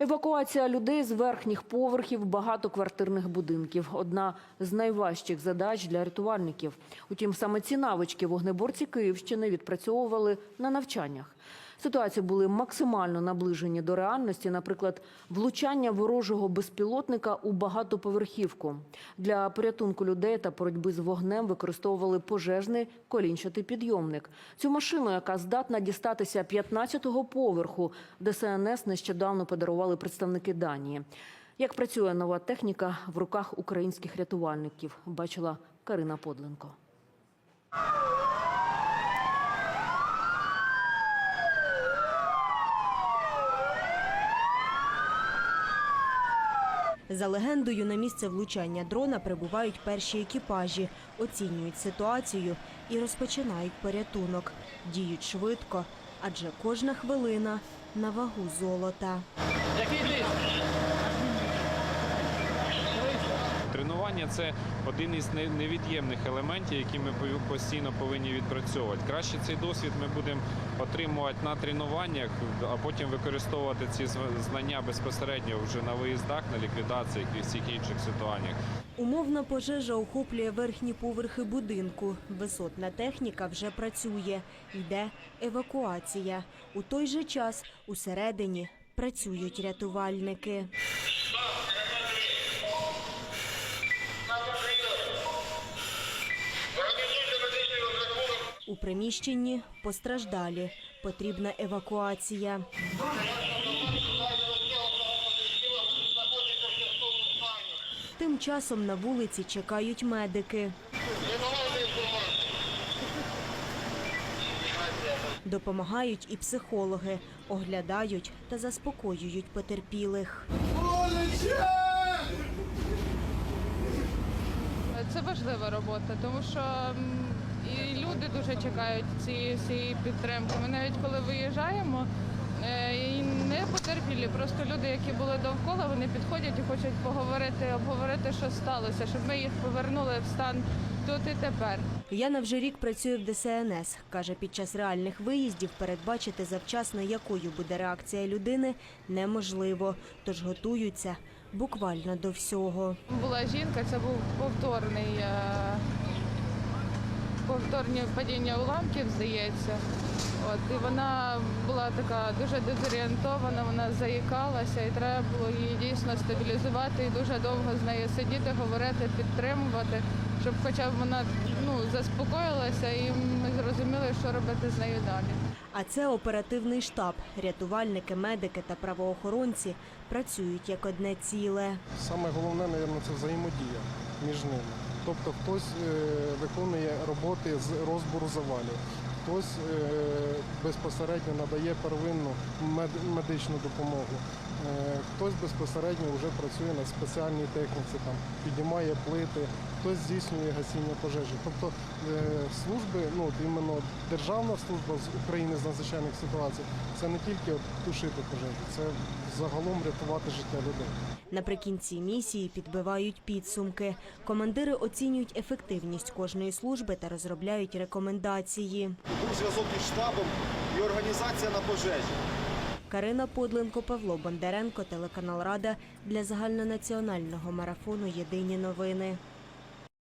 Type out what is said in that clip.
Евакуація людей з верхніх поверхів багатоквартирних будинків одна з найважчих задач для рятувальників. Утім, саме ці навички вогнеборці Київщини відпрацьовували на навчаннях. Ситуації були максимально наближені до реальності, наприклад, влучання ворожого безпілотника у багатоповерхівку. Для порятунку людей та боротьби з вогнем використовували пожежний колінчатий підйомник. Цю машину, яка здатна дістатися 15-го поверху, ДСНС нещодавно подарували представники Данії. Як працює нова техніка в руках українських рятувальників, бачила Карина Подленко. За легендою, на місце влучання дрона прибувають перші екіпажі, оцінюють ситуацію і розпочинають порятунок. Діють швидко, адже кожна хвилина на вагу золота. Тренування це один із невід'ємних елементів, які ми постійно повинні відпрацьовувати. Краще цей досвід ми будемо отримувати на тренуваннях, а потім використовувати ці знання безпосередньо вже на виїздах, на ліквідаціях і всіх інших ситуаціях. Умовна пожежа охоплює верхні поверхи будинку. Висотна техніка вже працює. Йде евакуація. У той же час усередині працюють рятувальники. Приміщенні постраждалі. Потрібна евакуація. Тим часом на вулиці чекають медики. Допомагають і психологи, оглядають та заспокоюють потерпілих. Це важлива робота, тому що і люди дуже чекають цієї цієї підтримки. Ми навіть коли виїжджаємо, е, і не потерпілі, просто люди, які були довкола, вони підходять і хочуть поговорити, обговорити, що сталося, щоб ми їх повернули в стан тут і тепер. Яна вже рік працює в ДСНС. Каже, під час реальних виїздів передбачити завчасно, якою буде реакція людини, неможливо. Тож готуються буквально до всього. Була жінка, це був повторний. Повторні падіння уламків, здається. От, і вона була така дуже дезорієнтована, вона заїкалася, і треба було її дійсно стабілізувати і дуже довго з нею сидіти, говорити, підтримувати, щоб хоча б вона ну, заспокоїлася і ми зрозуміли, що робити з нею далі. А це оперативний штаб. Рятувальники, медики та правоохоронці працюють як одне ціле. Саме головне, мабуть, це взаємодія між ними. Тобто хтось е, виконує роботи з розбору завалів, хтось е, безпосередньо надає первинну мед- медичну допомогу, хтось безпосередньо вже працює на спеціальній техніці, там, піднімає плити, хтось здійснює гасіння пожежі. Тобто е, служби, ну от іменно Державна служба з України з надзвичайних ситуацій, це не тільки от, тушити пожежі, це загалом рятувати життя людей. Наприкінці місії підбивають підсумки. Командири оцінюють ефективність кожної служби та розробляють рекомендації. був зв'язок із штабом і організація на пожежі. Карина Подленко, Павло Бондаренко, телеканал Рада для загальнонаціонального марафону Єдині новини.